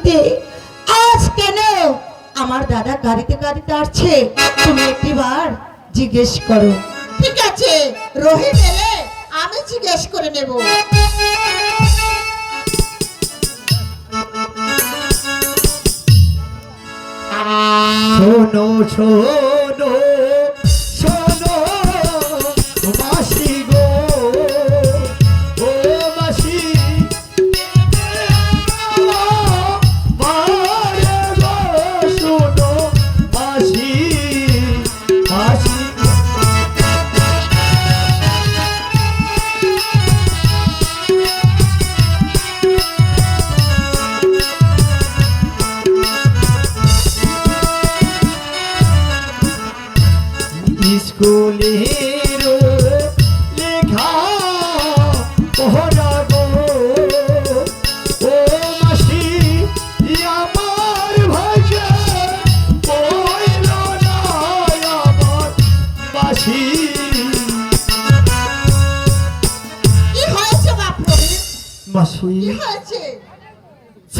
হাসিতে আজ কেন? আমার দাদা গাড়িতে গাড়িতে আসছে। তুমি একটিবার জিজ্ঞেস করো। ঠিক আছে রহিম এলে আমি জিজ্ঞেস করে নেব। শোনো শোনো।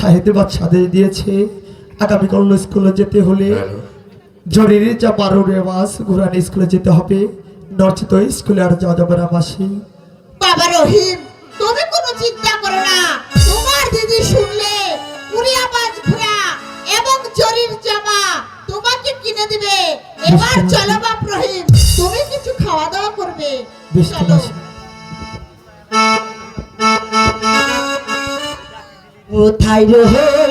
সাহেবে বাচ্চাদের দিয়েছে। আগামী আগামীকাল স্কুলে যেতে হলে জরুরি যা বারো রেওয়াজ ঘুরানি স্কুলে যেতে হবে। নচেত স্কুলে আর যাওয়া যাবে না মাসি। বাবা রহিম তুমি কোনো চিন্তা করো না। তোমার দিদি শুনলে উড়িয়া বাজ ঘোড়া এবং জরির জামা তোমাকে কিনে দিবে। এবার চলো বাপ রহিম তুমি কিছু খাওয়া দাওয়া করবে। চলো। কোথায় রইলে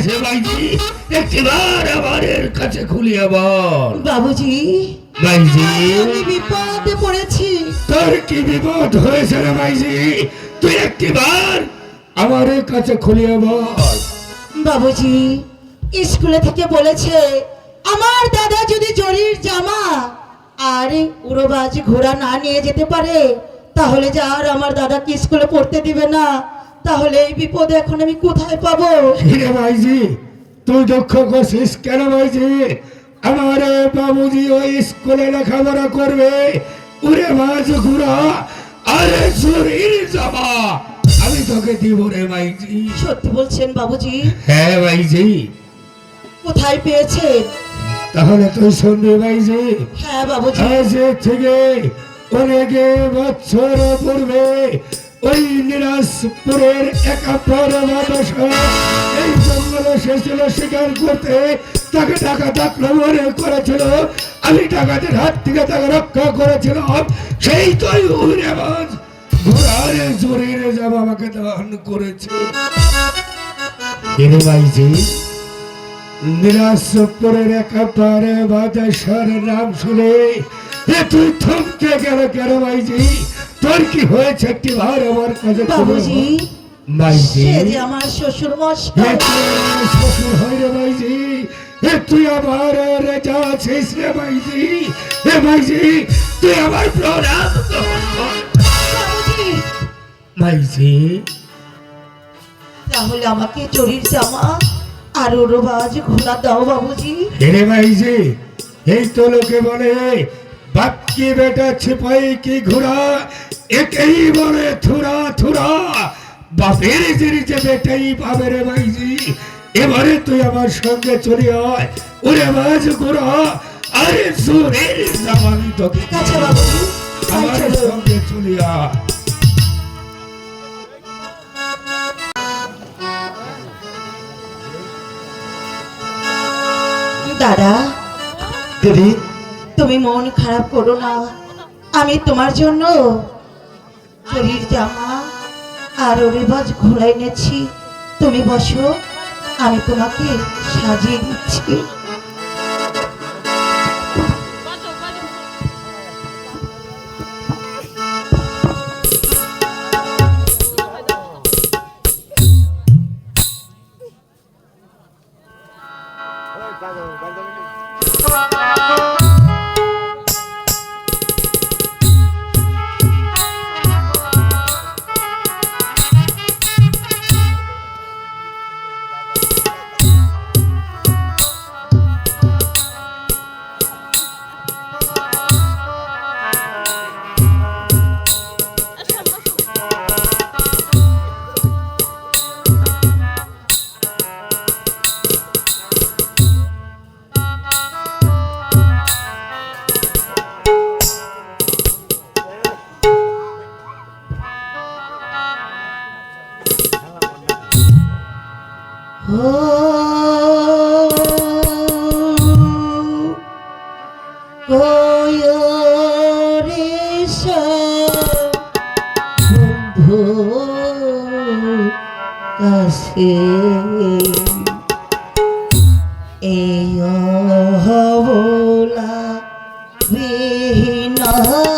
হয়েছে বাইজি একটিবার আমাদের কাছে খুলিয়ে বল। বাবুজি বাইজি আমি বিপদে পড়েছি। তোর কি বিপদ হয়েছে রে বাইজি তুই একটিবার আমাদের কাছে খুলিয়ে বল। বাবুজি স্কুলে থেকে বলেছে আমার দাদা যদি জরির জামা আর উড়োবাজ ঘোড়া না নিয়ে যেতে পারে তাহলে যে আর আমার দাদাকে স্কুলে পড়তে দিবে না। তাহলে এই বিপদে এখন আমি কোথায় পাবো? হিরে ভাইজি তুই দুঃখ করছিস কেন ভাইজি? আমার বাবুজি ওই স্কুলে লেখাপড়া করবে। উড়ে মাছ ঘুরা আরে শরীর যাবা আমি তোকে দিব রে মাইজি সত্যি বলছেন বাবুজি? হ্যাঁ মাইজি কোথায় পেয়েছেন? তাহলে তুই শুনবি মাইজি হ্যাঁ বাবুজি। আজ থেকে অনেক বছর পূর্বে ওই নিরাজপুরের একাত্তর এই জঙ্গলে এসেছিল শিকার করতে। তাকে ডাকাত আক্রমণ করেছিল। আমি ডাকাতের হাত থেকে তাকে রক্ষা করেছিলাম। সেই জোরের যাব আমাকে দান করেছে। ভাইজি নিরাজপুরের নাম শুনে তুই থমকে গেল কেন ভাইজি তোর কি হয়েছে? একটি ভার আমার কাছে বাবুজি সে যে আমার শ্বশুর মশাই। শ্বশুর হয় রে ভাইজি এ তুই আমার রেজা আছিস রে ভাইজি এ ভাইজি তুই আমার প্রণাম ভাইজি তাহলে আমাকে চুরির জামা আর ওরবাজ ঘোলা দাও বাবুজি। হেরে ভাইজি এই তো লোকে বলে বাক্কি বেটা ছিপাই কি ঘোড়া একেই বলে থুরা থুরা। বাপের জিরি যে বেটাই পাবে রে ভাইজি এবারে তুই আমার সঙ্গে চলে আয়। ওরে মাঝ ঘোড়া আরে সুরের জামানি তোকে আমার সঙ্গে চলে আয়। দাদা। দেবী তুমি মন খারাপ করো না। আমি তোমার জন্য চুরির জামা আর রেবাজ ঘোড়া এনেছি। তুমি বসো, আমি তোমাকে সাজিয়ে দিচ্ছি। Hare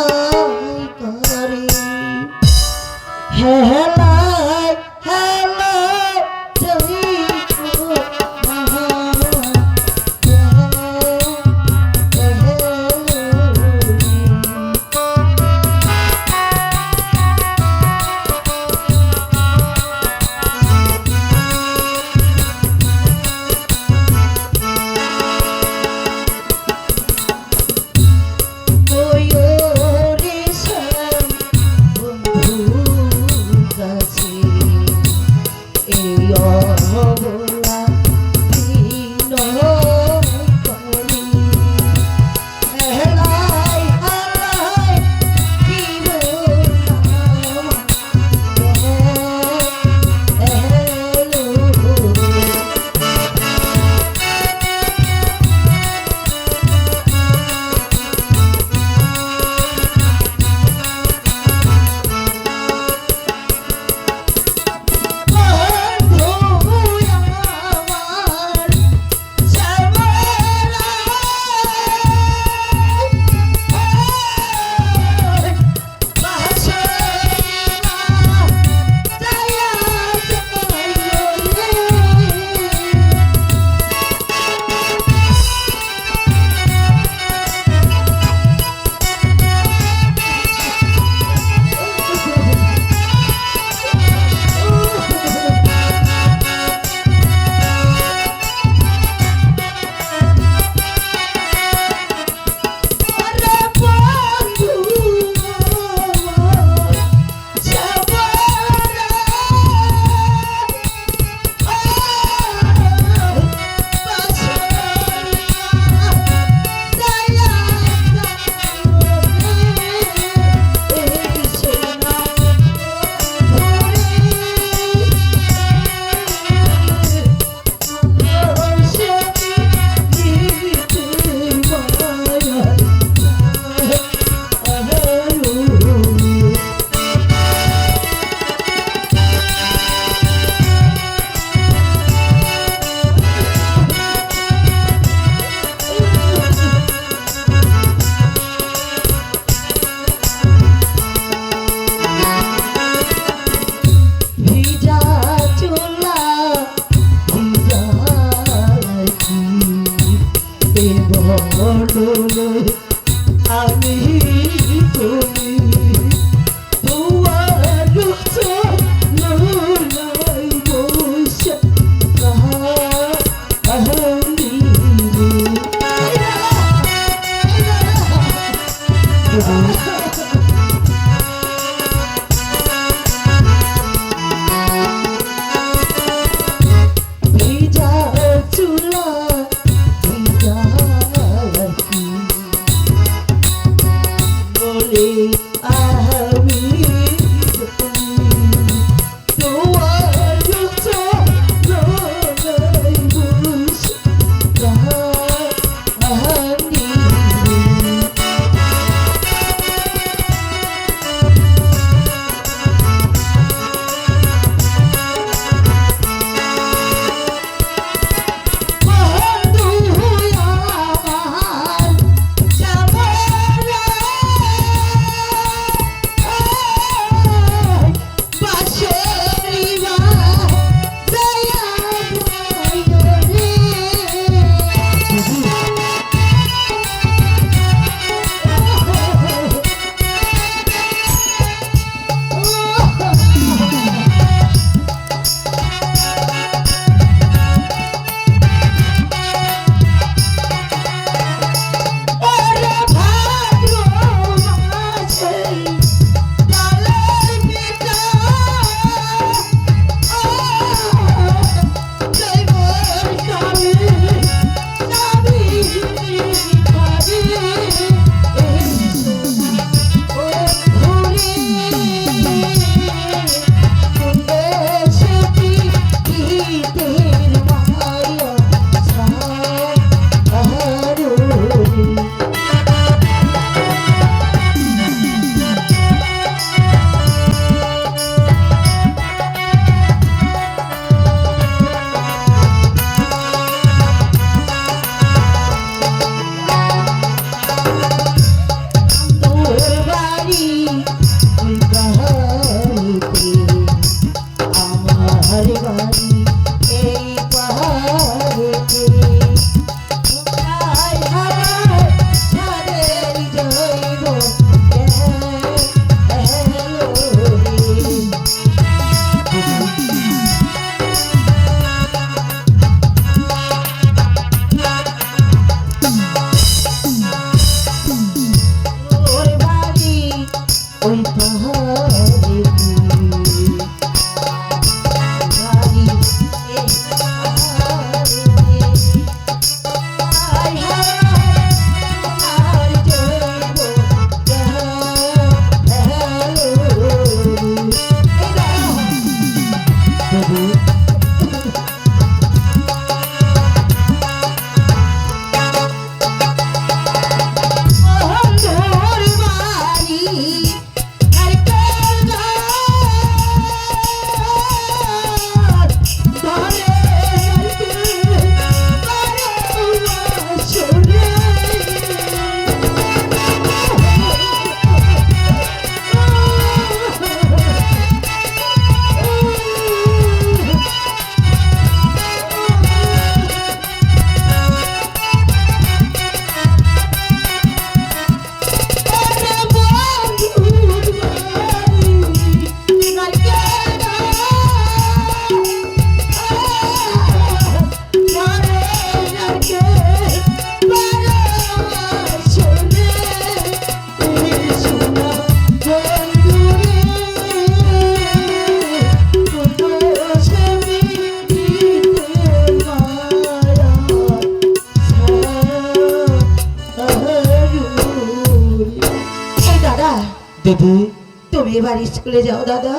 দিদি, তুমি এবার স্কুলে যাও, দাদা।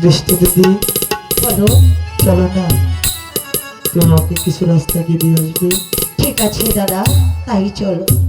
দৃষ্টি দিদি, বলো, চলো না। তোমাকে কিছু রাস্তা দিয়ে আসবে। ঠিক আছে, দাদা, তাই চলো।